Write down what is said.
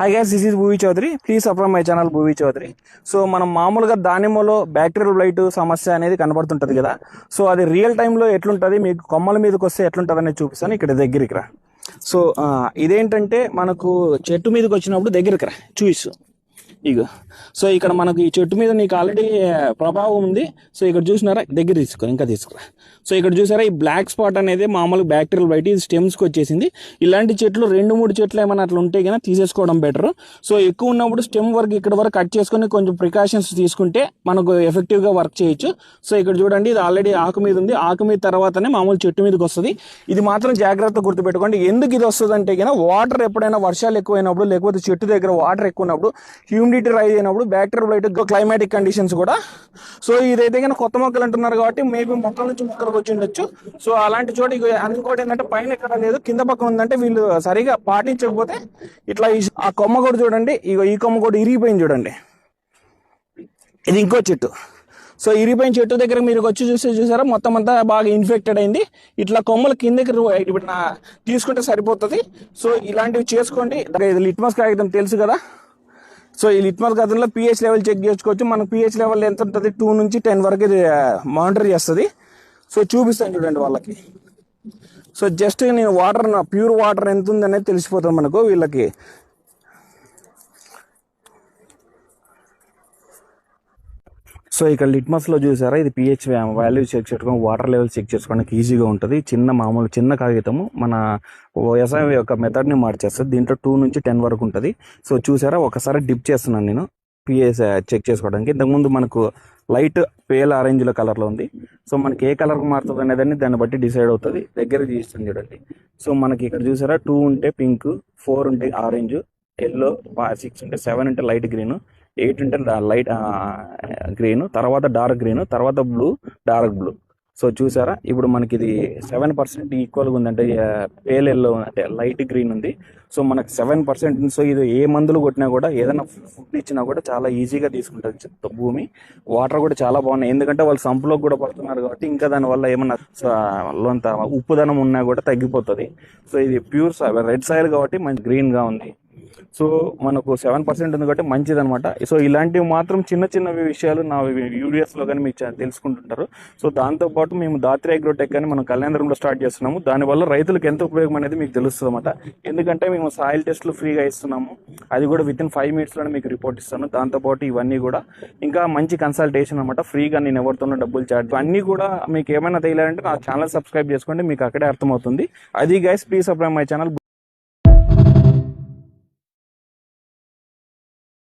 Hi guys this is Bhuvi Chowdary please subscribe my channel Bhuvi Chowdary so మనం మామూలుగా దానిమ్మలో bacterial blight సమస్య అనేది కనబడుతుంటుంది కదా. సో అది రియల్ టైంలో ఎట్లుంటుంది? మీకు కొమ్మల మీదకి వస్తే ఎట్లుంటుంది అనేది చూపిస్తాను. ఇక్కడ దగ్గరికి రా. సో ఇదేంటంటే మనకు చెట్టు మీదకి వచ్చినప్పుడు దగ్గరికి రా. చూయిసు ఇగో. సో ఇక్కడ మనకు ఈ చెట్టు మీద నీకు ఆల్రెడీ ప్రభావం ఉంది. సో ఇక్కడ చూసినారా? దగ్గర తీసుకో ఇంకా తీసుకురా సో ఇక్కడ చూసారా ఈ బ్లాక్ స్పాట్ అనేది మామూలు బ్యాక్టీరియల్ బయట ఇది స్టెమ్స్కి వచ్చేసింది. ఇలాంటి చెట్లు రెండు మూడు చెట్లు ఏమైనా అట్లా ఉంటే కనుక తీసేసుకోవడం బెటర్ సో ఎక్కువ ఉన్నప్పుడు స్టెమ్ వరకు ఇక్కడ వరకు కట్ చేసుకొని కొంచెం ప్రికాషన్స్ తీసుకుంటే మనకు ఎఫెక్టివ్గా వర్క్ చేయొచ్చు. సో ఇక్కడ చూడండి ఇది ఆల్రెడీ ఆకు మీద ఉంది. ఆకు మీద తర్వాతనే మామూలు చెట్టు మీదకి వస్తుంది. ఇది మాత్రం జాగ్రత్త గుర్తుపెట్టుకోండి. ఎందుకు ఇది వస్తుంది అంటే కనుక వాటర్ ఎప్పుడైనా వర్షాలు ఎక్కువైనప్పుడు లేకపోతే చెట్టు దగ్గర వాటర్ ఎక్కువ ఉన్నప్పుడు హ్యూమిడిటీ రైజ్ అయినప్పుడు బ్యాక్టీరియల్ బ్లైట్ క్లైమాటిక్ కండిషన్స్ కూడా. సో ఇదైతే కనుక కొత్త మొక్కలు అంటున్నారు కాబట్టి మేబీ మొక్కల నుంచి మొక్కలకు వచ్చి ఉండొచ్చు. సో అలాంటి చోట ఇంకోటి ఏంటంటే పైన ఎక్కడ లేదు కింద పక్కన ఉందంటే వీళ్ళు సరిగా పాటించకపోతే ఇట్లా ఈ- ఆ కొమ్మ కూడా చూడండి ఇగో ఈ కొమ్మ కూడా ఇరిగిపోయింది చూడండి. ఇది ఇంకో చెట్టు. సో ఇరిపోయిన చెట్టు దగ్గర మీరు వచ్చి చూస్తే చూసారా మొత్తం అంతా బాగా ఇన్ఫెక్టెడ్ అయింది. ఇట్లా కొమ్మలు కిందకి ఇప్పుడు తీసుకుంటే సరిపోతుంది. సో ఇలాంటివి చేసుకోండి. ఇది లిట్మస్ కాగితం తెలుసు కదా? సో ఈ లిట్మస్ కాగితంలో పిహెచ్ లెవెల్ చెక్ చేసుకోవచ్చు. మనకు పిహెచ్ లెవెల్ ఎంత ఉంటుంది? టూ నుంచి టెన్ వరకు మానిటర్ చేస్తుంది. సో చూపిస్తాను చూడండి వాళ్ళకి. సో జస్ట్ నేను వాటర్ ప్యూర్ వాటర్ ఎంత ఉంది అనేది తెలిసిపోతుంది మనకు వీళ్ళకి. సో ఇక్కడ లిట్మస్లో చూసారా? ఇది పిహెచ్ వాల్యూ చెక్ చేసుకోవడం వాటర్ లెవెల్ చెక్ చేసుకోవడానికి ఈజీగా ఉంటుంది. చిన్న మామూలు చిన్న కాగితము మన వ్యవసాయం యొక్క మెథడ్ని మార్చేస్తుంది. దీంట్లో టూ నుంచి టెన్ వరకు ఉంటుంది. సో చూసారా? ఒకసారి డిప్ చేస్తున్నాను నేను పిహెచ్ చెక్ చేసుకోవడానికి. ఇంతకుముందు మనకు లైట్ పేల్ ఆరెంజ్లో కలర్లో ఉంది. సో మనకి ఏ కలర్ మారుతుంది అనేదాన్ని దాన్ని బట్టి డిసైడ్ అవుతుంది. దగ్గర తీస్తుంది చూడండి. సో మనకి ఇక్కడ చూసారా? టూ ఉంటే పింక్ ఫోర్ ఉంటే ఆరెంజ్ ఎల్లో సిక్స్ ఉంటే సెవెన్ ఉంటే లైట్ గ్రీన్ ఎయిట్ ఉంటే లైట్ గ్రీన్ తర్వాత డార్క్ గ్రీన్ తర్వాత బ్లూ డార్క్ బ్లూ. సో చూసారా? ఇప్పుడు మనకి ఇది సెవెన్ పర్సెంట్ ఈక్వల్గా ఉందంటే పేల్ ఎల్లో అంటే లైట్ గ్రీన్ ఉంది. సో మనకి సెవెన్ పర్సెంట్ సో ఇది ఏ మందులు కొట్టినా కూడా ఏదైనా ఫుడ్ ఇచ్చినా కూడా చాలా ఈజీగా తీసుకుంటుంది భూమి. వాటర్ కూడా చాలా బాగున్నాయి. ఎందుకంటే వాళ్ళు సంపులో కూడా పడుతున్నారు కాబట్టి ఇంకా దానివల్ల ఏమన్నా స- లోంత ఉప్పుదనం ఉన్నా కూడా తగ్గిపోతుంది. సో ఇది ప్యూర్ రెడ్ సాయిల్ కాబట్టి మంచి గ్రీన్గా ఉంది. సో మనకు సెవెన్ పర్సెంట్ ఉంది కాబట్టి మంచిది అనమాట సో ఇలాంటివి మాత్రం చిన్న చిన్న విషయాలు నా యూడిఎస్లో కానీ మీకు తెలుసుకుంటుంటారు. సో దాంతోపాటు మేము దాత్రి అగ్రోటెక్ అని మనం కళ్యాణంలో స్టార్ట్ చేస్తున్నాము. దానివల్ల రైతులకు ఎంత ఉపయోగం అనేది మీకు తెలుస్తుంది అనమాట ఎందుకంటే మేము సాయిల్ టెస్ట్లు ఫ్రీగా ఇస్తున్నాము. అది కూడా విత్ ఇన్ ఫైవ్ మినిట్స్లోనే మీకు రిపోర్ట్ ఇస్తాను. దాంతోపాటు ఇవన్నీ కూడా ఇంకా మంచి కన్సల్టేషన్ అనమాట ఫ్రీగా నేను ఎవరితోనో డబ్బులు చార్జ్ అన్నీ కూడా మీకు ఏమైనా తెలియాలంటే నా ఛానల్ సబ్స్క్రైబ్ చేసుకోండి. మీకు అక్కడే అర్థమవుతుంది. అది guys please subscribe my channel